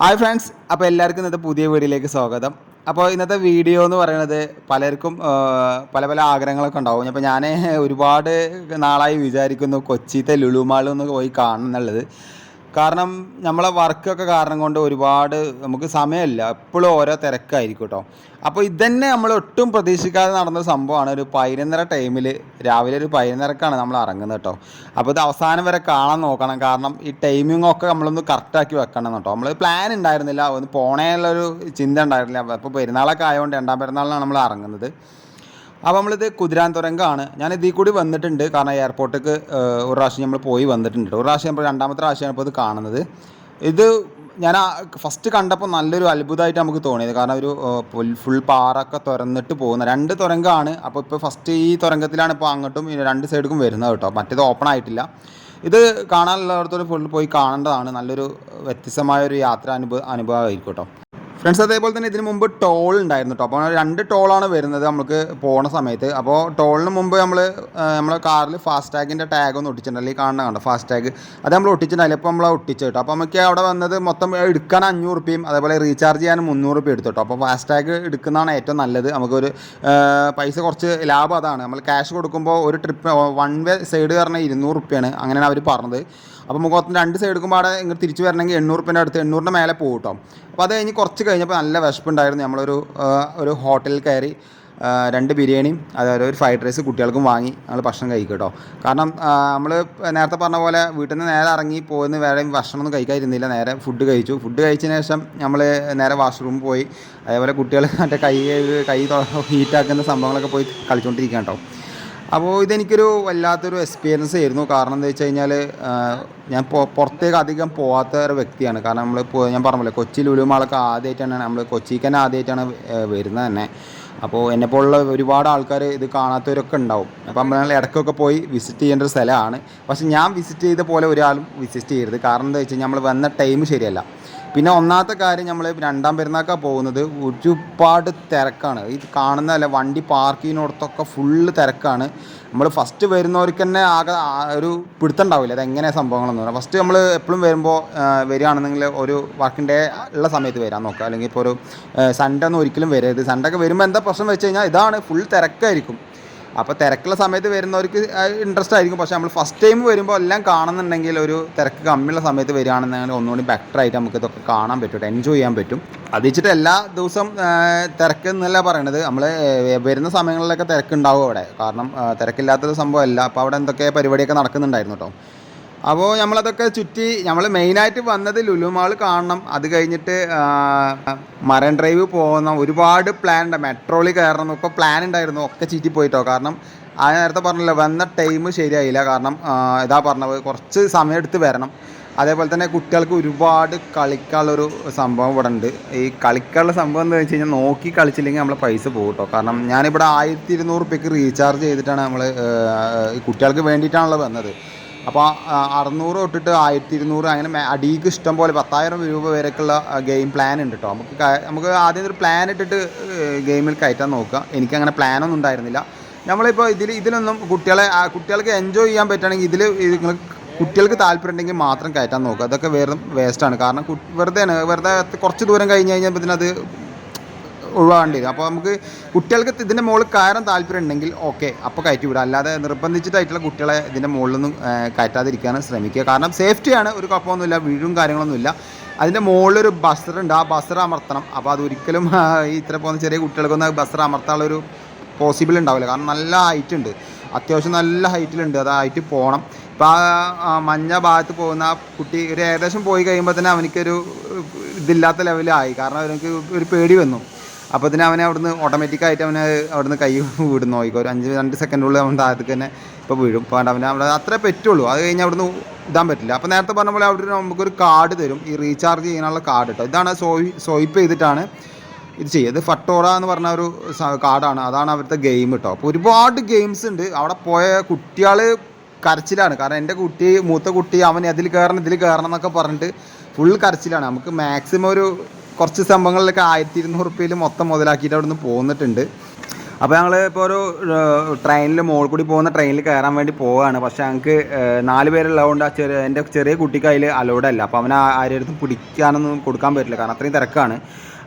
Hi friends അപ്പോൾ എല്ലാവർക്കും ഇന്നത്തെ പുതിയ വീഡിയോയിലേക്ക് സ്വാഗതം. അപ്പോൾ ഇന്നത്തെ വീഡിയോ എന്ന് പറയുന്നത് പലർക്കും പല പല ആഗ്രഹങ്ങളൊക്കെ ഉണ്ടാവും. അപ്പോൾ ഞാൻ ഒരുപാട് നാളായി വിചാരിക്കുന്നു കൊച്ചിയിലത്തെ ഒന്ന് പോയി കാണണം എന്നുള്ളത്. കാരണം നമ്മളെ വർക്കൊക്കെ കാരണം കൊണ്ട് ഒരുപാട് നമുക്ക് സമയമില്ല. എപ്പോഴും ഓരോ തിരക്കായിരിക്കും കേട്ടോ അപ്പോൾ ഇതന്നെ നമ്മൾ ഒട്ടും പ്രതീക്ഷിക്കാതെ നടന്ന സംഭവമാണ്. ഒരു പതിനൊന്നര ടൈമിൽ രാവിലെ ഒരു പതിനൊന്നരക്കാണ് നമ്മൾ ഇറങ്ങുന്നത് കേട്ടോ അപ്പോൾ ഇത് അവസാനം വരെ കാണാൻ നോക്കണം. കാരണം ഈ ടൈമിംഗ് ഒക്കെ നമ്മളൊന്ന് കറക്റ്റാക്കി വെക്കണം കേട്ടോ നമ്മൾ പ്ലാൻ ഉണ്ടായിരുന്നില്ല ഒന്ന് പോണേന്നുള്ളൊരു ചിന്ത ഉണ്ടായിരുന്നില്ല അപ്പോൾ പെരുന്നാളൊക്കെ ആയതുകൊണ്ട് രണ്ടാം പെരുന്നാളിനാണ് നമ്മൾ ഇറങ്ങുന്നത്. അപ്പോൾ നമ്മളിത് കുതിരാൻ തുരങ്കമാണ് ഞാൻ ഇതിൽ കൂടി വന്നിട്ടുണ്ട്. കാരണം എയർപോർട്ടിലേക്ക് ഒരു പ്രാവശ്യം നമ്മൾ പോയി വന്നിട്ടുണ്ട് ഒരു പ്രാവശ്യം നമ്മൾ രണ്ടാമത്തെ പ്രാവശ്യമാണ് ഇപ്പോൾ ഇത് കാണുന്നത്. ഇത് ഞാൻ ഫസ്റ്റ് കണ്ടപ്പോൾ നല്ലൊരു അത്ഭുതമായിട്ട് നമുക്ക് തോന്നിയത്. കാരണം ഒരു ഫുൾ ഫുൾ പാറൊക്കെ തുറന്നിട്ട് പോകുന്ന രണ്ട് തുരങ്കമാണ് അപ്പോൾ ഇപ്പോൾ ഫസ്റ്റ് ഈ തുരങ്കത്തിലാണ് ഇപ്പോൾ അങ്ങോട്ടും രണ്ട് സൈഡിലും വരുന്നത് കേട്ടോ മറ്റേത് ഓപ്പൺ ആയിട്ടില്ല. ഇത് കാണാനുള്ളവർത്തോട് ഫുൾ പോയി കാണേണ്ടതാണ്. നല്ലൊരു വ്യത്യസ്തമായ ഒരു യാത്ര അനുഭവ അനുഭവമായിരിക്കും കേട്ടോ ഫ്രണ്ട്സ് അതേപോലെ തന്നെ ഇതിന് മുമ്പ് ടോൾ ഉണ്ടായിരുന്നു കേട്ടോ അപ്പോൾ രണ്ട് ടോളാണ് വരുന്നത് നമുക്ക് പോണ സമയത്ത്. അപ്പോൾ ടോളിന് മുമ്പ് നമ്മൾ നമ്മളെ കാറിൽ ഫാസ്റ്റ് ടാഗിന്റെ ടാഗ് ഒന്ന് ഒട്ടിച്ചിട്ടുണ്ടല്ലോ ഈ കാണുന്ന കണ്ടോ? ഫാസ്റ്റ് ടാഗ് അത് നമ്മൾ ഒട്ടിച്ചിട്ടുണ്ടായില്ല അപ്പോൾ നമ്മൾ ഒട്ടിച്ച് കേട്ടോ അപ്പോൾ നമുക്ക് അവിടെ വന്നത് മൊത്തം എടുക്കാൻ അഞ്ഞൂറ് റുപ്യയും അതേപോലെ റീചാർജ് ചെയ്യാൻ മുന്നൂറ് റുപ്യ എടുത്തു കേട്ടോ അപ്പോൾ ഫാസ്റ്റ് ടാഗ് എടുക്കുന്നതാണ് ഏറ്റവും നല്ലത്. നമുക്കൊരു പൈസ കുറച്ച് ലാഭം അതാണ്. നമ്മൾ ക്യാഷ് കൊടുക്കുമ്പോൾ ഒരു ട്രിപ്പ് വൺ വേ സൈഡ് പറഞ്ഞാൽ ഇരുന്നൂറ് റുപ്യാണ്. അങ്ങനെയാണ് അവർ പറഞ്ഞത്. അപ്പോൾ മുഖത്തിന് രണ്ട് സൈഡ് എടുക്കുമ്പോൾ അവിടെ ഇങ്ങനെ തിരിച്ച് വരണമെങ്കിൽ എണ്ണൂറ് റുപ്യന്റെ അടുത്ത് എണ്ണൂറിന്റെ മേലെ പോകും അപ്പോൾ അത് കഴിഞ്ഞ് കുറച്ച് കഴിഞ്ഞപ്പോൾ നല്ല വിശപ്പുണ്ടായിരുന്നു. നമ്മളൊരു ഒരു ഹോട്ടലിൽ കയറി രണ്ട് ബിരിയാണിയും അതായത് ഒരു ഫ്രൈഡ് റൈസ് കുട്ടികൾക്കും വാങ്ങി ഞങ്ങൾ ഭക്ഷണം കഴിക്കും കേട്ടോ കാരണം നമ്മൾ നേരത്തെ പറഞ്ഞ പോലെ വീട്ടിൽ നിന്ന് നേരെ ഇറങ്ങി പോയിന്ന് വേറെ ഭക്ഷണമൊന്നും കഴിക്കാതിരുന്നില്ല. നേരെ ഫുഡ് കഴിച്ചു. ഫുഡ് കഴിച്ചതിന് ശേഷം നമ്മൾ നേരെ വാഷ്റൂമിൽ പോയി. അതേപോലെ കുട്ടികൾ മറ്റേ കൈ കൈ ഹീറ്റാക്കുന്ന സംഭവങ്ങളൊക്കെ പോയി കളിച്ചുകൊണ്ടിരിക്കുക കേട്ടോ അപ്പോൾ ഇതെനിക്കൊരു വല്ലാത്തൊരു എക്സ്പീരിയൻസ് ആയിരുന്നു. കാരണം എന്താ വെച്ച് കഴിഞ്ഞാൽ ഞാൻ പുറത്തേക്ക് അധികം പോകാത്ത ഒരു വ്യക്തിയാണ്. കാരണം നമ്മൾ ഞാൻ പറഞ്ഞില്ലേ കൊച്ചി ലുലുമാളൊക്കെ ആദ്യമായിട്ടാണ് നമ്മൾ കൊച്ചിക്ക് തന്നെ ആദ്യമായിട്ടാണ് വരുന്നത് തന്നെ. അപ്പോൾ എന്നെപ്പോലുള്ള ഒരുപാട് ആൾക്കാർ ഇത് കാണാത്തവരൊക്കെ ഉണ്ടാവും. അപ്പോൾ നമ്മൾ ഇടയ്ക്കൊക്കെ പോയി വിസിറ്റ് ചെയ്യേണ്ട ഒരു സ്ഥലമാണ്. പക്ഷേ ഞാൻ വിസിറ്റ് ചെയ്ത പോലെ ഒരാളും വിസിറ്റ് ചെയ്യരുത്. കാരണം എന്താ വെച്ചാൽ നമ്മൾ വന്ന ടൈം ശരിയല്ല. പിന്നെ ഒന്നാമത്തെ കാര്യം നമ്മൾ രണ്ടാം പെരുന്നാക്കാണ് പോകുന്നത് ഒരുപാട് തിരക്കാണ്. ഇത് കാണുന്നതല്ല വണ്ടി പാർക്ക് ചെയ്യുന്നിടത്തൊക്കെ ഫുള്ള് തിരക്കാണ്. നമ്മൾ ഫസ്റ്റ് വരുന്നവർക്ക് തന്നെ ആകെ ഒരു പിടുത്തം ഉണ്ടാവില്ല അത് എങ്ങനെ സംഭവങ്ങളെന്ന് പറഞ്ഞാൽ ഫസ്റ്റ് നമ്മൾ എപ്പോഴും വരുമ്പോൾ വരികയാണെന്നെങ്കിൽ ഒരു വർക്കിംഗ് ഡേ ഉള്ള സമയത്ത് വരാൻ നോക്കുക. അല്ലെങ്കിൽ ഇപ്പോൾ ഒരു സൺഡേ ഒന്നും ഒരിക്കലും വരരുത്. സൺഡേ ഒക്കെ വരുമ്പോൾ എന്താ പ്രശ്നം വെച്ച് കഴിഞ്ഞാൽ ഇതാണ് ഫുൾ തിരക്കായിരിക്കും. അപ്പോൾ തിരക്കുള്ള സമയത്ത് വരുന്നവർക്ക് ഇൻട്രസ്റ്റ് ആയിരിക്കും. പക്ഷേ നമ്മൾ ഫസ്റ്റ് ടൈം വരുമ്പോൾ എല്ലാം കാണുന്നുണ്ടെങ്കിൽ ഒരു തിരക്ക് കമ്മിയുള്ള സമയത്ത് വരികയാണെന്നുണ്ടെങ്കിൽ ഒന്നുകൂടി ബെറ്റർ ആയിട്ട് നമുക്ക് ഇതൊക്കെ കാണാൻ പറ്റും എൻജോയ് ചെയ്യാൻ പറ്റും. അത് വെച്ചിട്ട് എല്ലാ ദിവസം തിരക്ക് എന്നല്ല പറയണത്. നമ്മൾ വരുന്ന സമയങ്ങളിലൊക്കെ തിരക്കുണ്ടാവും അവിടെ. കാരണം തിരക്കില്ലാത്തൊരു സംഭവമല്ല. അപ്പോൾ അവിടെ എന്തൊക്കെ പരിപാടിയൊക്കെ നടക്കുന്നുണ്ടായിരുന്നു കേട്ടോ. അപ്പോൾ നമ്മളതൊക്കെ ചുറ്റി നമ്മൾ മെയിനായിട്ട് വന്നത് ലുലുമാൾ കാണണം. അത് കഴിഞ്ഞിട്ട് മരൻ ഡ്രൈവ് പോകുന്ന ഒരുപാട് പ്ലാൻ ഉണ്ട്. മെട്രോളിൽ കയറണം. ഒക്കെ പ്ലാൻ ഉണ്ടായിരുന്നു. ഒക്കെ ചീറ്റി പോയിട്ടോ. കാരണം ആ നേരത്തെ പറഞ്ഞല്ലോ വന്ന ടൈം ശരിയായില്ല. കാരണം ഇതാ പറഞ്ഞത്. കുറച്ച് സമയം എടുത്ത് വരണം. അതേപോലെ തന്നെ കുട്ടികൾക്ക് ഒരുപാട് കളിക്കാനുള്ളൊരു സംഭവം ഇവിടെ ഉണ്ട്. ഈ കളിക്കാനുള്ള സംഭവം എന്താ വെച്ച് കഴിഞ്ഞാൽ നോക്കി കളിച്ചില്ലെങ്കിൽ നമ്മൾ പൈസ പോകും കേട്ടോ. കാരണം ഞാനിവിടെ ആയിരത്തി ഇരുന്നൂറ് റുപ്യക്ക് റീചാർജ് ചെയ്തിട്ടാണ് നമ്മൾ കുട്ടികൾക്ക് വേണ്ടിയിട്ടാണല്ലോ വന്നത്. അപ്പോൾ അറുന്നൂറ് തൊട്ടിട്ട് ആയിരത്തി ഇരുന്നൂറ് അങ്ങനെ അടിക്ക് ഇഷ്ടം പോലെ പത്തായിരം രൂപ വരെയൊക്കെയുള്ള ഗെയിം പ്ലാൻ ഉണ്ട് കേട്ടോ നമുക്ക് നമുക്ക് ആദ്യം ഒരു പ്ലാൻ ഇട്ടിട്ട് ഗെയിമിൽ കയറ്റാൻ നോക്കുക. എനിക്കങ്ങനെ പ്ലാനൊന്നും ഉണ്ടായിരുന്നില്ല. നമ്മളിപ്പോൾ ഇതിൽ ഇതിലൊന്നും കുട്ടികളെ കുട്ടികൾക്ക് എൻജോയ് ചെയ്യാൻ പറ്റുകയാണെങ്കിൽ ഇതിൽ നിങ്ങൾ കുട്ടികൾക്ക് താല്പര്യം ഉണ്ടെങ്കിൽ മാത്രം കയറ്റാൻ നോക്കുക. അതൊക്കെ വെറും വേസ്റ്റാണ് കാരണം വെറുതെ വെറുതെ കുറച്ച് ദൂരം കഴിഞ്ഞ് കഴിഞ്ഞപ്പോൾ ഇതിനത് ഒഴിവാകേണ്ടി വരും അപ്പോൾ നമുക്ക് കുട്ടികൾക്ക് ഇതിന്റെ മുകളിൽ കയറാൻ താല്പര്യം ഉണ്ടെങ്കിൽ ഓക്കെ അപ്പോൾ കയറ്റി വിടുക അല്ലാതെ നിർബന്ധിച്ചിട്ടായിട്ടുള്ള കുട്ടികളെ ഇതിന്റെ മുകളിലൊന്നും കയറ്റാതിരിക്കാനും ശ്രമിക്കുക. കാരണം സേഫ്റ്റിയാണ് ഒരു കുഴപ്പമൊന്നുമില്ല വീഴും കാര്യങ്ങളൊന്നുമില്ല. അതിന്റെ മുകളിലൊരു ബസറുണ്ട് ആ ബസർ അമർത്തണം. അപ്പോൾ അത് ഒരിക്കലും ഇത്ര പോകുന്ന ചെറിയ കുട്ടികൾക്കൊന്നും ബസർ അമർത്താനുള്ളൊരു പോസിബിൾ ഉണ്ടാവില്ല. കാരണം നല്ല ഹൈറ്റ് ഉണ്ട്. അത്യാവശ്യം നല്ല ഹൈറ്റിലുണ്ട് അത് ഹൈറ്റ് പോകണം. ഇപ്പോൾ ആ മഞ്ഞ ഭാഗത്ത് പോകുന്ന ആ കുട്ടി ഒരു ഏകദേശം പോയി കഴിയുമ്പോൾ തന്നെ അവനിക്കൊരു ഇതില്ലാത്ത ലെവലായി. കാരണം അവനക്ക് ഒരു പേടി വന്നു. അപ്പോൾ തന്നെ അവനെ അവിടുന്ന് ഓട്ടോമാറ്റിക്കായിട്ട് അവനെ അവിടുന്ന് കൈ വിടുന്നു. നോക്കിക്കോ ഒരു അഞ്ച് രണ്ട് സെക്കൻഡുള്ളിൽ അവൻ താഴത്തേക്ക് തന്നെ ഇപ്പോൾ വീഴും. അപ്പോൾ അവൻ അവിടെ അത്രേ പറ്റുള്ളൂ. അത് കഴിഞ്ഞ് അവിടുന്ന് ഇടാൻ പറ്റില്ല. അപ്പോൾ നേരത്തെ പറഞ്ഞ പോലെ അവിടെ നമുക്കൊരു കാർഡ് തരും. ഈ റീചാർജ് ചെയ്യാനുള്ള കാർഡ് കേട്ടോ ഇതാണ് സോയി സ്വൈപ്പ് ചെയ്തിട്ടാണ് ഇത് ചെയ്യുക ഇത് ഫട്ടോറ എന്ന് പറഞ്ഞ ഒരു കാർഡാണ് അതാണ് അവരുടെ ഗെയിം കേട്ടോ അപ്പോൾ ഒരുപാട് ഗെയിംസ് ഉണ്ട്. അവിടെ പോയ കുട്ടികൾ കരച്ചിലാണ്. കാരണം എന്റെ കുട്ടി മൂത്ത കുട്ടി അവൻ അതിൽ കയറണം ഇതിൽ കയറണം എന്നൊക്കെ പറഞ്ഞിട്ട് ഫുൾ കരച്ചിലാണ്. നമുക്ക് മാക്സിമം ഒരു കുറച്ച് സംഭവങ്ങളിലൊക്കെ ആയിരത്തി ഇരുന്നൂറ് റുപ്യയിൽ മൊത്തം മുതലാക്കിയിട്ട് അവിടെ നിന്ന് പോന്നിട്ടുണ്ട്. അപ്പോൾ ഞങ്ങൾ ഇപ്പോൾ ഒരു ട്രെയിനിൽ മോൾ കൂടി പോകുന്ന ട്രെയിനിൽ കയറാൻ വേണ്ടി പോവുകയാണ് പക്ഷേ ഞങ്ങൾക്ക് നാല് പേരുള്ളതുകൊണ്ട് ആ ചെറിയ എന്റെ ചെറിയ കുട്ടിക്ക് അതിൽ അലോഡ് അല്ല. അപ്പോൾ അവനെ ആരുടെ പിടിക്കാനൊന്നും കൊടുക്കാൻ പറ്റില്ല. കാരണം അത്രയും തിരക്കാണ്.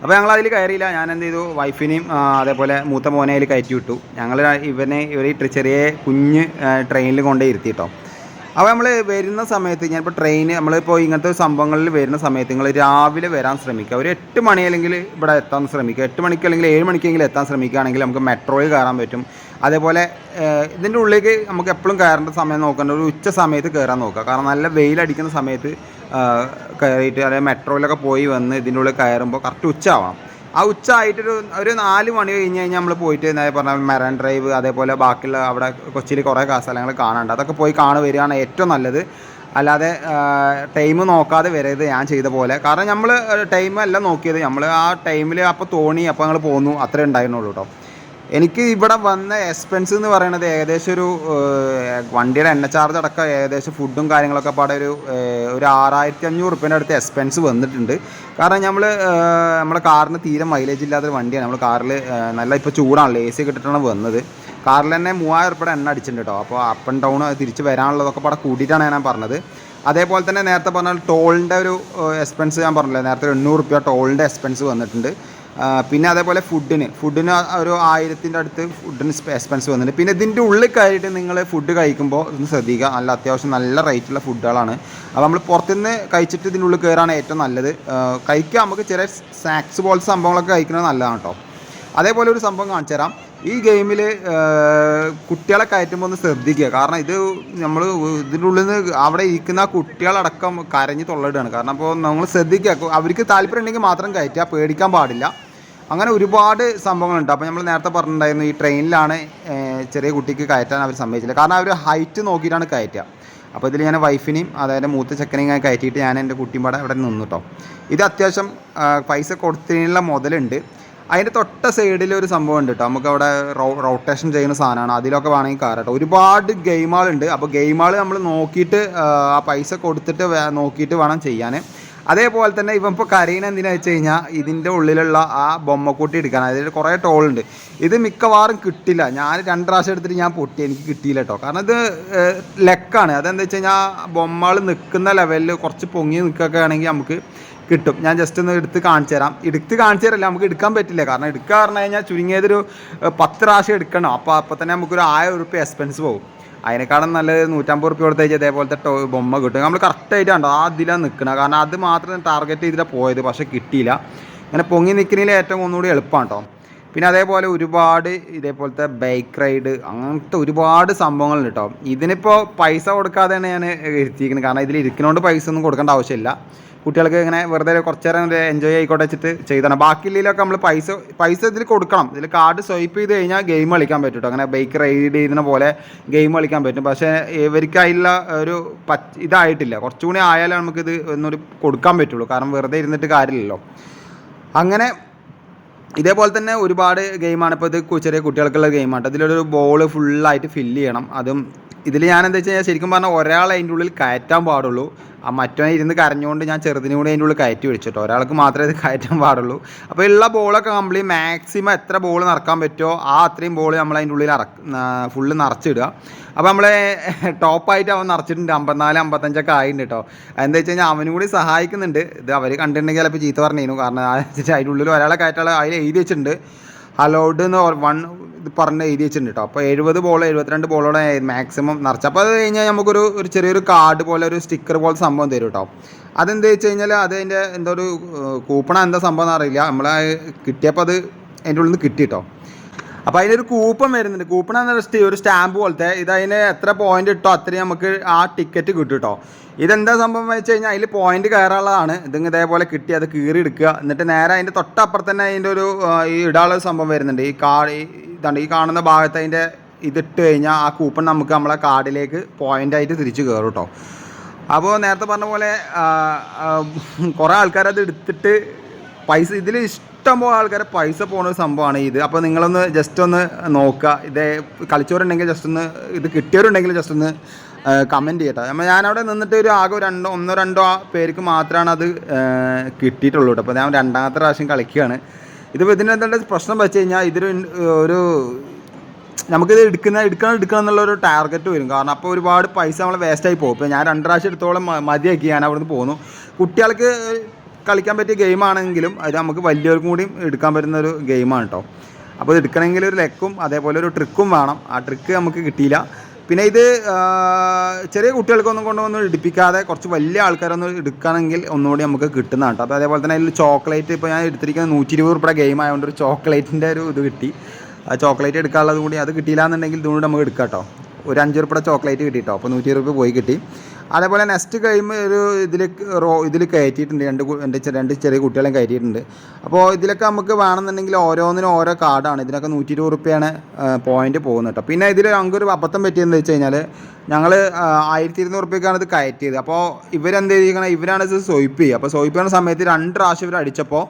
അപ്പോൾ ഞങ്ങൾ അതിൽ കയറിയില്ല. ഞാൻ എന്ത് ചെയ്തു? വൈഫിനെയും അതേപോലെ മൂത്ത മോനെ അതിൽ കയറ്റി വിട്ടു. ഞങ്ങൾ ഇവനെ ഈ ചെറിയ കുഞ്ഞ് ട്രെയിനിൽ കൊണ്ടേ ഇരുത്തിട്ടോ അപ്പോൾ നമ്മൾ വരുന്ന സമയത്ത് ഞാനിപ്പോൾ ട്രെയിൻ നമ്മളിപ്പോൾ ഇങ്ങനത്തെ സംഭവങ്ങളിൽ വരുന്ന സമയത്ത് നിങ്ങൾ രാവിലെ വരാൻ ശ്രമിക്കുക. ഒരു എട്ട് മണി അല്ലെങ്കിൽ ഇവിടെ എത്താൻ ശ്രമിക്കുക. എട്ട് മണിക്ക് അല്ലെങ്കിൽ ഏഴ് മണിക്കെങ്കിലും എത്താൻ ശ്രമിക്കുകയാണെങ്കിൽ നമുക്ക് മെട്രോയിൽ കയറാൻ പറ്റും. അതേപോലെ ഇതിന്റെ ഉള്ളിലേക്ക് നമുക്ക് എപ്പോഴും കയറേണ്ട സമയം നോക്കേണ്ട ഒരു ഉച്ച സമയത്ത് കയറാൻ നോക്കുക. കാരണം നല്ല വെയിലടിക്കുന്ന സമയത്ത് കയറിയിട്ട് അതായത് മെട്രോയിലൊക്കെ പോയി വന്ന് ഇതിന്റെ ഉള്ളിൽ കയറുമ്പോൾ കറക്റ്റ് ഉച്ച ആവണം ആ ഉച്ച ആയിട്ടൊരു ഒരു നാല് മണി കഴിഞ്ഞ് കഴിഞ്ഞാൽ നമ്മൾ പോയിട്ട് നേരെ പറഞ്ഞാൽ മെറൈൻ ഡ്രൈവ് അതേപോലെ ബാക്കിയുള്ള അവിടെ കൊച്ചിയിൽ കുറേ സ്ഥലങ്ങൾ കാണാനുണ്ട്. അതൊക്കെ പോയി കാണു വരികയാണ് ഏറ്റവും നല്ലത്. അല്ലാതെ ടൈം നോക്കാതെ വരരുത് ഞാൻ ചെയ്ത പോലെ. കാരണം നമ്മൾ ടൈം അല്ല നോക്കിയത് നമ്മൾ ആ ടൈമിൽ അപ്പോൾ തോണി അപ്പോൾ ഞങ്ങൾ പോന്നു. അത്രേ ഉണ്ടായിരുന്നുള്ളൂ കേട്ടോ എനിക്ക് ഇവിടെ വന്ന എക്സ്പെൻസ് എന്ന് പറയുന്നത് ഏകദേശം ഒരു വണ്ടിയുടെ എണ്ണ ചാർജ് അടക്കം ഏകദേശം ഫുഡും കാര്യങ്ങളൊക്കെ പാടെ ഒരു ഒരു ആറായിരത്തി അഞ്ഞൂറ് റുപ്യേന്റെ അടുത്ത് എക്സ്പെൻസ് വന്നിട്ടുണ്ട്. കാരണം നമ്മൾ നമ്മുടെ കാറിന് തീരെ മൈലേജ് ഇല്ലാത്തൊരു വണ്ടിയാണ്. നമ്മൾ കാറിൽ നല്ല ഇപ്പോൾ ചൂടാണല്ലോ എ സി കിട്ടിട്ടാണ് വന്നത്. കാറിൽ തന്നെ മൂവായിരം റുപ്യയുടെ എണ്ണ അടിച്ചിട്ടുണ്ട് കേട്ടോ അപ്പോൾ അപ്പ് ആൻഡ് ഡൗൺ തിരിച്ച് വരാനുള്ളതൊക്കെ പാടെ കൂട്ടിയിട്ടാണ് ഞാൻ പറഞ്ഞത്. അതേപോലെ തന്നെ നേരത്തെ പറഞ്ഞ ടോളിന്റെ ഒരു എക്സ്പെൻസ് ഞാൻ പറഞ്ഞില്ല? നേരത്തെ ഒരു എണ്ണൂറ് റുപ്യ ടോളിന്റെ എക്സ്പെൻസ് വന്നിട്ടുണ്ട്. പിന്നെ അതേപോലെ ഫുഡിന് ഫുഡിന് ഒരു ആയിരത്തിന്റെ അടുത്ത് ഫുഡിന് എക്സ്പെൻസ് വന്നിട്ടുണ്ട്. പിന്നെ ഇതിന്റെ ഉള്ളിൽ കയറിയിട്ട് നിങ്ങൾ ഫുഡ് കഴിക്കുമ്പോൾ ഒന്ന് ശ്രദ്ധിക്കുക. നല്ല അത്യാവശ്യം നല്ല റേറ്റുള്ള ഫുഡുകളാണ് അപ്പോൾ നമ്മൾ പുറത്തുനിന്ന് കഴിച്ചിട്ട് ഇതിന്റെ ഉള്ളിൽ കയറാണ് ഏറ്റവും നല്ലത്. കഴിക്കുക നമുക്ക് ചെറിയ സ്നാക്സ് പോലത്തെ സംഭവങ്ങളൊക്കെ കഴിക്കുന്നത് നല്ലതാണ് കേട്ടോ. അതേപോലെ ഒരു സംഭവം കാണിച്ചു തരാം. ഈ ഗെയിമിൽ കുട്ടികളെ കയറ്റുമ്പോൾ ഒന്ന് ശ്രദ്ധിക്കുക. കാരണം ഇത് നമ്മൾ ഇതിന്റെ ഉള്ളിൽ നിന്ന് അവിടെ ഇരിക്കുന്ന കുട്ടികളടക്കം കരഞ്ഞ് തൊള്ളയിടുകയാണ്. കാരണം അപ്പോൾ നമ്മൾ ശ്രദ്ധിക്കുക. അവർക്ക് താല്പര്യം ഉണ്ടെങ്കിൽ മാത്രം കയറ്റുക. പേടിക്കാൻ പാടില്ല. അങ്ങനെ ഒരുപാട് സംഭവങ്ങളുണ്ട്. അപ്പോൾ നമ്മൾ നേരത്തെ പറഞ്ഞിട്ടുണ്ടായിരുന്നു ഈ ട്രെയിനിലാണ് ചെറിയ കുട്ടിക്ക് കയറ്റാൻ അവർ സമ്മതിച്ചില്ല. കാരണം അവർ ഹൈറ്റ് നോക്കിയിട്ടാണ് കയറ്റുക. അപ്പോൾ ഇതിൽ ഞാൻ വൈഫിനെയും അതായത് മൂത്ത ചെക്കനെയും ഞാൻ കയറ്റിയിട്ട് ഞാൻ എന്റെ കുട്ടിയും പാടെ ഇവിടെ നിന്നു കേട്ടോ ഇത് അത്യാവശ്യം പൈസ കൊടുത്തതിനുള്ള മുതലുണ്ട്. അതിന്റെ തൊട്ട സൈഡിൽ ഒരു സംഭവം ഉണ്ട് കേട്ടോ നമുക്ക് അവിടെ റൊട്ടേഷൻ ചെയ്യുന്ന സാധനമാണ്. അതിലൊക്കെ വേണമെങ്കിൽ കയറട്ടോ ഒരുപാട് ഗെയിമാളുണ്ട് അപ്പോൾ ഗെയിമുകൾ നമ്മൾ നോക്കിയിട്ട് ആ പൈസ കൊടുത്തിട്ട് നോക്കിയിട്ട് വേണം ചെയ്യാൻ അതേപോലെ തന്നെ ഇവൻ ഇപ്പോൾ കരയിന് എന്തിനാ വെച്ച് കഴിഞ്ഞാൽ ഇതിന്റെ ഉള്ളിലുള്ള ആ ബൊമ്മക്കൂട്ടി എടുക്കാൻ അതിൽ കുറേ ടോളുണ്ട് ഇത് മിക്കവാറും കിട്ടില്ല. ഞാൻ രണ്ട് പ്രാവശ്യം എടുത്തിട്ട് ഞാൻ പൊട്ടി എനിക്ക് കിട്ടിയില്ല കേട്ടോ കാരണം ഇത് ലെക്കാണ്. അതെന്താ വെച്ച് കഴിഞ്ഞാൽ ബൊമ്മകൾ നിൽക്കുന്ന ലെവലിൽ കുറച്ച് പൊങ്ങി നിൽക്കുകയൊക്കെ ആണെങ്കിൽ നമുക്ക് കിട്ടും. ഞാൻ ജസ്റ്റ് ഒന്ന് എടുത്ത് കാണിച്ചു തരാം. എടുത്ത് കാണിച്ചു തരല്ല നമുക്ക് എടുക്കാൻ പറ്റില്ല. കാരണം എടുക്കുക പറഞ്ഞു കഴിഞ്ഞാൽ ചുരുങ്ങിയതൊരു പത്ത് പ്രാവശ്യം എടുക്കണം. അപ്പോൾ അപ്പോൾ തന്നെ നമുക്കൊരു ആയിരം ഉറുപ്പ്യ എക്സ്പെൻസ് പോകും അതിനേക്കാളും നല്ലത് നൂറ്റമ്പത് റുപ്യ കൊടുത്ത് കഴിഞ്ഞാൽ ഇതേപോലത്തെ ടോ ബൊമ്മ കിട്ടും. നമ്മൾ കറക്റ്റായിട്ട് കണ്ടോ ആ അതിലാണ് നിൽക്കണം കാരണം അത് മാത്രം ടാർഗറ്റ് ചെയ്തിട്ടാണ് പോയത് പക്ഷേ കിട്ടിയില്ല. അങ്ങനെ പൊങ്ങി നിൽക്കുന്നതിൽ ഏറ്റവും ഒന്നുകൂടി എളുപ്പമാണ് കേട്ടോ പിന്നെ അതേപോലെ ഒരുപാട് ഇതേപോലത്തെ ബൈക്ക് റൈഡ് അങ്ങനത്തെ ഒരുപാട് സംഭവങ്ങളുണ്ട് കേട്ടോ ഇതിനിപ്പോൾ പൈസ കൊടുക്കാതെയാണ് ഞാൻ ഇരുത്തിയിരിക്കുന്നത് കാരണം ഇതിൽ ഇരിക്കുന്നതുകൊണ്ട് പൈസ ഒന്നും കൊടുക്കേണ്ട ആവശ്യമില്ല. കുട്ടികൾക്ക് ഇങ്ങനെ വെറുതെ കുറച്ച് നേരം ഒരു എൻജോയ് ആയിക്കോട്ടെ വെച്ചിട്ട് ചെയ്താണ്. ഇല്ലെങ്കിലൊക്കെ നമ്മൾ പൈസ പൈസ ഇതിൽ കൊടുക്കണം. ഇതിൽ കാർഡ് സ്വൈപ്പ് ചെയ്ത് കഴിഞ്ഞാൽ ഗെയിം കളിക്കാൻ പറ്റും അങ്ങനെ ബൈക്ക് റൈഡ് ചെയ്യുന്ന പോലെ ഗെയിം കളിക്കാൻ പറ്റും. പക്ഷേ ഇവർക്ക് അതിലുള്ള ഒരു പച്ച ഇതായിട്ടില്ല. കുറച്ചുകൂടി ആയാലേ നമുക്കിത് ഒന്നൊരു കൊടുക്കാൻ പറ്റുള്ളൂ. കാരണം വെറുതെ ഇരുന്നിട്ട് കാര്യമില്ലല്ലോ. അങ്ങനെ ഇതേപോലെ തന്നെ ഒരുപാട് ഗെയിമാണ് ഇപ്പോൾ ഇത് ചെറിയ കുട്ടികൾക്കുള്ള ഗെയിമാണ് ഇതിലൊരു ബോൾ ഫുള്ളായിട്ട് ഫില്ല് ചെയ്യണം. അതും ഇതിൽ ഞാൻ എന്താ വെച്ച് കഴിഞ്ഞാൽ ശരിക്കും പറഞ്ഞാൽ ഒരാൾ അതിന്റെ ഉള്ളിൽ കയറ്റാൻ പാടുള്ളൂ. ആ മറ്റേ ഇരുന്ന് കരഞ്ഞുകൊണ്ട് ഞാൻ ചെറുതിനും കൂടി അതിന്റെ ഉള്ളിൽ കയറ്റി വെച്ചിട്ടോ ഒരാൾക്ക് മാത്രമേ ഇത് കയറ്റാൻ പാടുള്ളൂ. അപ്പോൾ ഉള്ള ബോളൊക്കെ കംപ്ലീറ്റ് മാക്സിമം എത്ര ബോൾ നടക്കാൻ പറ്റുമോ ആ അത്രയും ബോൾ നമ്മൾ അതിന്റെ ഉള്ളിൽ ഇറക്ക ഫുള്ള് നിറച്ചിടുക. അപ്പോൾ നമ്മളെ ടോപ്പായിട്ട് അവൻ നിറച്ചിട്ടുണ്ട്. അമ്പത്തിനാല് അമ്പത്തഞ്ചൊക്കെ ആയിട്ടുണ്ട് കേട്ടോ എന്താ വെച്ച് കഴിഞ്ഞാൽ അവനും കൂടി സഹായിക്കുന്നുണ്ട്. ഇത് അവർ കണ്ടിട്ടുണ്ടെങ്കിൽ ചിലപ്പോൾ ചീത്ത പറഞ്ഞിരുന്നു കാരണം അതിന്റെ ഉള്ളിൽ ഒരാളെ കയറ്റാൾ അതിൽ എഴുതി വെച്ചിട്ടുണ്ട്. അലൗഡ് എന്ന് വൺ ഇത് പറഞ്ഞ് എഴുതി വെച്ചിട്ടുണ്ട് കേട്ടോ അപ്പോൾ എഴുപത് ബോൾ എഴുപത്തിരണ്ട് ബോളോടെ മാക്സിമം നിറച്ച്. അപ്പോൾ അത് കഴിഞ്ഞാൽ നമുക്കൊരു ഒരു ചെറിയൊരു കാർഡ് പോലെ ഒരു സ്റ്റിക്കർ പോലത്തെ സംഭവം തരും കേട്ടോ അതെന്ത് വെച്ച് കഴിഞ്ഞാൽ അത് അതിന്റെ എന്തോ ഒരു കൂപ്പണ എന്താ സംഭവം എന്നറിയില്ല നമ്മൾ കിട്ടിയപ്പോൾ അത് അതിന്റെ ഉള്ളിൽ നിന്ന് കിട്ടി കേട്ടോ അപ്പോൾ അതിനൊരു കൂപ്പൺ വരുന്നുണ്ട്. കൂപ്പൺ എന്ന ഒരു സ്റ്റാമ്പ് പോലത്തെ. ഇത് അതിന് എത്ര പോയിന്റ് ഇട്ടോ അത്രയും നമുക്ക് ആ ടിക്കറ്റ് കിട്ടും കേട്ടോ ഇതെന്താ സംഭവം വെച്ച് കഴിഞ്ഞാൽ അതിൽ പോയിന്റ് കയറാനുള്ളതാണ്. ഇതിങ്ങ് ഇതേപോലെ കിട്ടി അത് കീറി എടുക്കുക. എന്നിട്ട് നേരെ അതിന്റെ തൊട്ടപ്പുറത്ത് തന്നെ അതിന്റെ ഒരു ഈ ഇടാനുള്ള സംഭവം വരുന്നുണ്ട്. ഈ കാ ഇതാണ് ഈ കാണുന്ന ഭാഗത്ത് അതിന്റെ ഇതിട്ട് കഴിഞ്ഞാൽ ആ കൂപ്പൺ നമുക്ക് നമ്മളെ കാർഡിലേക്ക് പോയിന്റ് ആയിട്ട് തിരിച്ച് കയറും കേട്ടോ അപ്പോൾ നേരത്തെ പറഞ്ഞ പോലെ കുറേ ആൾക്കാർ അത് എടുത്തിട്ട് പൈസ ഇതിൽ ഇഷ്ടംപോലെ ആൾക്കാരെ പൈസ പോകുന്ന ഒരു സംഭവമാണ് ഇത്. അപ്പോൾ നിങ്ങളൊന്ന് ജസ്റ്റ് ഒന്ന് നോക്കുക ഇത് കളിച്ചവരുണ്ടെങ്കിൽ ജസ്റ്റ് ഒന്ന് ഇത് കിട്ടിയവരുണ്ടെങ്കിൽ ജസ്റ്റ് ഒന്ന് കമന്റ് ചെയ്യട്ടെ. അപ്പോൾ ഞാനവിടെ നിന്നിട്ട് ഒരു ആകെ രണ്ടോ ഒന്നോ രണ്ടോ പേർക്ക് മാത്രമാണ് അത് കിട്ടിയിട്ടുള്ളൂ കേട്ടോ. അപ്പോൾ ഞാൻ രണ്ടാമത്തെ പ്രാവശ്യം കളിക്കുകയാണ്. ഇതിപ്പോൾ ഇതിന് എന്താ പ്രശ്നം വെച്ച് കഴിഞ്ഞാൽ ഇതൊരു ഒരു നമുക്കിത് എടുക്കുന്ന എടുക്കണം എടുക്കണം എന്നുള്ള ഒരു ടാർഗറ്റ് വരും. കാരണം അപ്പോൾ ഒരുപാട് പൈസ നമ്മൾ വേസ്റ്റായി പോകും. ഇപ്പോൾ ഞാൻ രണ്ട് പ്രാവശ്യം എടുത്തോളം മതിയാക്കി ഞാൻ അവിടുന്ന് പോന്നു. കുട്ടികൾക്ക് കളിക്കാൻ പറ്റിയ ഗെയിമാണെങ്കിലും അത് നമുക്ക് വലിയവർക്കും കൂടി എടുക്കാൻ പറ്റുന്ന ഒരു ഗെയിമാണ് കേട്ടോ അപ്പോൾ ഇത് എടുക്കണമെങ്കിൽ ഒരു ലെക്കും അതേപോലെ ഒരു ട്രിക്കും വേണം. ആ ട്രിക്ക് നമുക്ക് കിട്ടിയില്ല. പിന്നെ ഇത് ചെറിയ കുട്ടികൾക്കൊന്നും കൊണ്ടൊന്നും എടുപ്പിക്കാതെ കുറച്ച് വലിയ ആൾക്കാരൊന്നും എടുക്കുകയാണെങ്കിൽ ഒന്നുകൂടി നമുക്ക് കിട്ടുന്നതാണ് കേട്ടോ അപ്പോൾ അതേപോലെ തന്നെ അതിൽ ചോക്ലേറ്റ് ഇപ്പോൾ ഞാൻ എടുത്തിരിക്കുന്നത് നൂറ്റി ഇരുപത് റുപ്യ ഗെയിം ആയതുകൊണ്ട് ഒരു ചോക്ലേറ്റിന്റെ ഒരു ഇത് കിട്ടി. ആ ചോക്ലേറ്റ് എടുക്കാനുള്ളത് കൂടി അത് കിട്ടിയില്ല എന്നുണ്ടെങ്കിൽ ഇതുകൊണ്ട് നമുക്ക് എടുക്കാം കേട്ടോ ഒരു അഞ്ച് റുപ്യ ചോക്ലേറ്റ് കിട്ടി കേട്ടോ അപ്പോൾ നൂറ്റി ഇരുപത് പോയി കിട്ടി. അതേപോലെ നെക്സ്റ്റ് ഗെയിം ഒരു ഇതിൽ റോ ഇതിൽ കയറ്റിയിട്ടുണ്ട്. രണ്ട് എന്റെ രണ്ട് ചെറിയ കുട്ടികളെയും കയറ്റിയിട്ടുണ്ട്. അപ്പോൾ ഇതിലൊക്കെ നമുക്ക് വേണമെന്നുണ്ടെങ്കിൽ ഓരോന്നിനും ഓരോ കാർഡാണ് ഇതിനൊക്കെ നൂറ്റി ഇരുപത് റുപ്യാണ് പോയിന്റ് പോകുന്നത് കേട്ടോ പിന്നെ ഇതിൽ ഞങ്ങൾക്ക് ഒരു അബദ്ധം പറ്റിയെന്ന് വെച്ച് കഴിഞ്ഞാൽ ഞങ്ങൾ ആയിരത്തി ഇരുന്നൂറ് റുപ്യക്കാണ് ഇത് കയറ്റിയത്. അപ്പോൾ ഇവരെന്ത് ചെയ്തിരിക്കണം? ഇവരാണ് ഇത് സ്വയിപ്പ് ചെയ്യുക. അപ്പോൾ സ്വയിപ്പ് ചെയ്യുന്ന സമയത്ത് രണ്ട് പ്രാവശ്യം ഇവർ അടിച്ചപ്പോൾ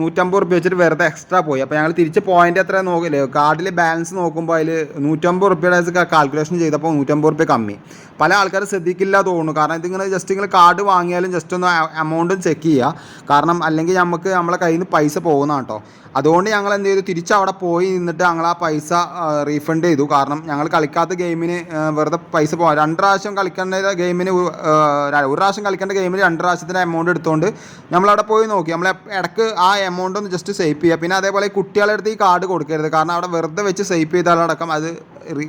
നൂറ്റമ്പത് റുപ്യ വെച്ചിട്ട് വെറുതെ എക്സ്ട്രാ പോയി. അപ്പോൾ ഞങ്ങൾ തിരിച്ച് പോയിന്റ് എത്ര നോക്കില്ലേ? കാർഡിൽ ബാലൻസ് നോക്കുമ്പോൾ അതിൽ നൂറ്റമ്പത് റുപ്യയുടെ കാൽക്കുലേഷൻ ചെയ്തപ്പോൾ നൂറ്റമ്പത് റുപ്യ കമ്മി. പല ആൾക്കാരും ശ്രദ്ധിക്കില്ല തോന്നുന്നു. കാരണം ഇതിങ്ങനെ ജസ്റ്റ് ഇങ്ങനെ കാർഡ് വാങ്ങിയാലും ജസ്റ്റ് ഒന്ന് എമൗണ്ടും ചെക്ക് ചെയ്യുക കാരണം അല്ലെങ്കിൽ നമുക്ക് നമ്മളെ കയ്യിൽ നിന്ന് പൈസ പോകുന്ന കേട്ടോ അതുകൊണ്ട് ഞങ്ങൾ എന്ത് ചെയ്തു? തിരിച്ച് അവിടെ പോയി നിന്നിട്ട് ഞങ്ങൾ ആ പൈസ റീഫണ്ട് ചെയ്തു. കാരണം ഞങ്ങൾ കളിക്കാത്ത ഗെയിമിന് വെറുതെ പൈസ പോകാം രണ്ട് പ്രാവശ്യം കളിക്കേണ്ട ഗെയിമിന് ഒരു പ്രാവശ്യം കളിക്കേണ്ട ഗെയിമിന് രണ്ട് പ്രാവശ്യത്തിന് എമൗണ്ട് എടുത്തുകൊണ്ട് നമ്മളവിടെ പോയി നോക്കി. നമ്മൾ ഇടയ്ക്ക് ആ എമൗണ്ട് ഒന്ന് ജസ്റ്റ് സേവ് ചെയ്യുക പിന്നെ അതേപോലെ കുട്ടികളുടെ അടുത്ത് ഈ കാർഡ് കൊടുക്കരുത്. കാരണം അവിടെ വെറുതെ വെച്ച് സേവ് ചെയ്താലടക്കം അത്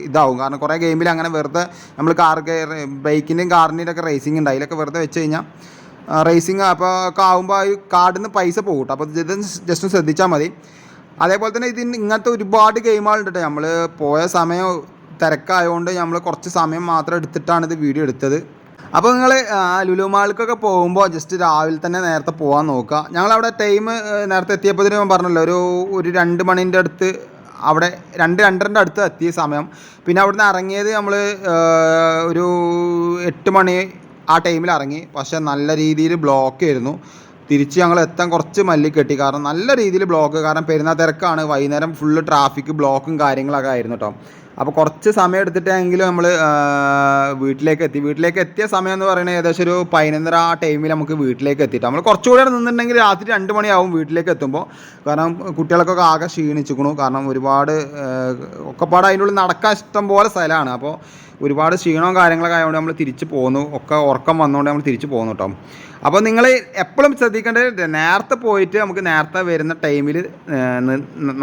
ഇതാവും. കാരണം കുറേ ഗെയിമിൽ അങ്ങനെ വെറുതെ നമ്മൾ കാർ ബൈക്കിന്റെയും കാറിന്റെയും ഒക്കെ റേസിംഗ് ഉണ്ട്. അതിലൊക്കെ വെറുതെ വെച്ച് കഴിഞ്ഞാൽ റേസിങ് അപ്പോൾ ഒക്കെ ആകുമ്പോൾ ഈ കാർഡിൽ നിന്ന് പൈസ പോകും അപ്പോൾ ജസ്റ്റ് ശ്രദ്ധിച്ചാൽ മതി. അതേപോലെ തന്നെ ഇതിന് ഇങ്ങനത്തെ ഒരുപാട് ഗെയിമുകളുണ്ട് കേട്ടോ നമ്മൾ പോയ സമയം തിരക്കായതുകൊണ്ട് നമ്മൾ കുറച്ച് സമയം മാത്രം എടുത്തിട്ടാണ് ഇത് വീഡിയോ എടുത്തത്. അപ്പോൾ നിങ്ങൾ ലുലു മാളിലേക്കൊക്കെ പോകുമ്പോൾ ജസ്റ്റ് രാവിലെ തന്നെ നേരത്തെ പോകാൻ നോക്കുക ഞങ്ങളവിടെ ടൈം നേരത്തെ എത്തിയപ്പോൾ ഞാൻ പറഞ്ഞല്ലോ ഒരു ഒരു രണ്ട് മണിന്റെ അടുത്ത് അവിടെ രണ്ട് രണ്ടരന്റെ അടുത്ത് എത്തിയ സമയം. പിന്നെ അവിടുന്ന് ഇറങ്ങിയത് നമ്മൾ ഒരു എട്ട് മണി ആ ടൈമിൽ ഇറങ്ങി. പക്ഷേ നല്ല രീതിയിൽ ബ്ലോക്ക് ആയിരുന്നു. തിരിച്ച് ഞങ്ങൾ എത്താൻ കുറച്ച് മല്ലി കെട്ടി. കാരണം നല്ല രീതിയിൽ ബ്ലോക്ക് കാരണം പെരുന്നാൾ തിരക്കാണ്. വൈകുന്നേരം ഫുള്ള് ട്രാഫിക് ബ്ലോക്കും കാര്യങ്ങളൊക്കെ ആയിരുന്നു കേട്ടോ അപ്പോൾ കുറച്ച് സമയം എടുത്തിട്ടെങ്കിലും നമ്മൾ വീട്ടിലേക്ക് എത്തി. വീട്ടിലേക്ക് എത്തിയ സമയം എന്ന് പറയുന്നത് ഏകദേശം ഒരു പതിനൊന്നര ആ ടൈമിൽ നമുക്ക് വീട്ടിലേക്ക് എത്തിയിട്ട്. നമ്മൾ കുറച്ചുകൂടെ നിന്നിട്ടുണ്ടെങ്കിൽ രാത്രി രണ്ട് മണിയാവും വീട്ടിലേക്ക് എത്തുമ്പോൾ കാരണം കുട്ടികൾക്കൊക്കെ ആകെ ക്ഷീണിച്ചിക്കണു കാരണം ഒരുപാട് ഒക്കെപ്പാട് അതിന്റെ ഉള്ളിൽ നടക്കാൻ ഇഷ്ടം പോലെ സ്ഥലമാണ്. അപ്പോൾ ഒരുപാട് ക്ഷീണവും കാര്യങ്ങളൊക്കെ ആയതുകൊണ്ട് നമ്മൾ തിരിച്ച് പോന്നു. ഒക്കെ ഉറക്കം വന്നുകൊണ്ട് നമ്മൾ തിരിച്ച് പോന്നു കേട്ടോ. അപ്പോൾ നിങ്ങൾ എപ്പോഴും ശ്രദ്ധിക്കേണ്ടത് നേരത്തെ പോയിട്ട് നമുക്ക് നേരത്തെ വരുന്ന ടൈമിൽ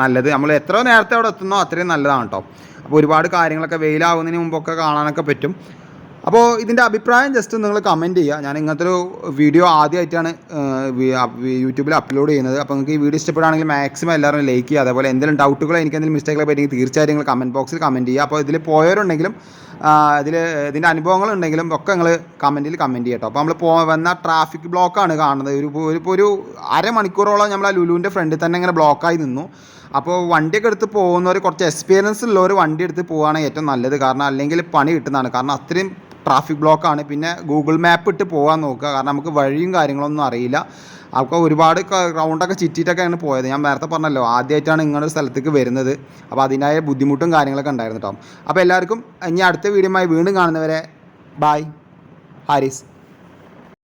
നല്ലത്. നമ്മൾ എത്ര നേരത്തെ അവിടെ എത്തുന്നോ അത്രയും നല്ലതാണ് കേട്ടോ. അപ്പോൾ ഒരുപാട് കാര്യങ്ങളൊക്കെ വെയിലാവുന്നതിന് മുമ്പൊക്കെ കാണാനൊക്കെ പറ്റും. അപ്പോൾ ഇതിന്റെ അഭിപ്രായം ജസ്റ്റ് നിങ്ങൾ കമന്റ് ചെയ്യുക. ഞാൻ ഇങ്ങനത്തെ ഒരു വീഡിയോ ആദ്യമായിട്ടാണ് യൂട്യൂബിൽ അപ്ലോഡ് ചെയ്യുന്നത്. അപ്പോൾ നിങ്ങൾക്ക് ഈ വീഡിയോ ഇഷ്ടപ്പെടുകയാണെങ്കിൽ മാക്സിമം എല്ലാവരും ലൈക്ക് ചെയ്യുക. അതേപോലെ എന്തെങ്കിലും ഡൗട്ടുകളോ എനിക്ക് എന്തെങ്കിലും മിസ്റ്റേക്കുകൾ പറ്റിയെങ്കിൽ തീർച്ചയായും നിങ്ങൾ കമന്റ് ബോക്സിൽ കമന്റ് ചെയ്യുക. അപ്പോൾ ഇതിൽ പോയവരുണ്ടെങ്കിലും ഇതിൽ ഇതിന്റെ അനുഭവങ്ങൾ ഉണ്ടെങ്കിലും ഒക്കെ നിങ്ങൾ കമന്റിൽ കമന്റ് ചെയ്യട്ടോ അപ്പോൾ നമ്മൾ പോ വന്ന ട്രാഫിക് ബ്ലോക്കാണ് കാണുന്നത്. ഒരു ഒരു ഇപ്പോൾ ഒരു അരമണിക്കൂറോളം നമ്മൾ ആ ലുലുവിന്റെ ഫ്രണ്ടിൽ തന്നെ ഇങ്ങനെ ബ്ലോക്കായി നിന്നു. അപ്പോൾ വണ്ടിയൊക്കെ എടുത്ത് പോകുന്നവർ കുറച്ച് എക്സ്പീരിയൻസ് ഉള്ളവർ വണ്ടി എടുത്ത് പോവുകയാണ് ഏറ്റവും നല്ലത്. കാരണം അല്ലെങ്കിൽ പണി കിട്ടുന്നതാണ്. കാരണം അത്രയും ട്രാഫിക് ബ്ലോക്കാണ്. പിന്നെ ഗൂഗിൾ മാപ്പ് ഇട്ട് പോകാൻ നോക്കുക. കാരണം നമുക്ക് വഴിയും കാര്യങ്ങളൊന്നും അറിയില്ല. അപ്പോൾ ഒരുപാട് റൗണ്ടൊക്കെ ചുറ്റിയിട്ടൊക്കെയാണ് പോയത്. ഞാൻ നേരത്തെ പറഞ്ഞല്ലോ ആദ്യമായിട്ടാണ് ഇങ്ങനൊരു സ്ഥലത്തേക്ക് വരുന്നത്. അപ്പോൾ അതിനായ ബുദ്ധിമുട്ടും കാര്യങ്ങളൊക്കെ ഉണ്ടായിരുന്നു കേട്ടോ. അപ്പോൾ എല്ലാവർക്കും ഇനി അടുത്ത വീഡിയോയുമായി വീണ്ടും കാണുന്നവരെ ബായ് ഹാരിസ്.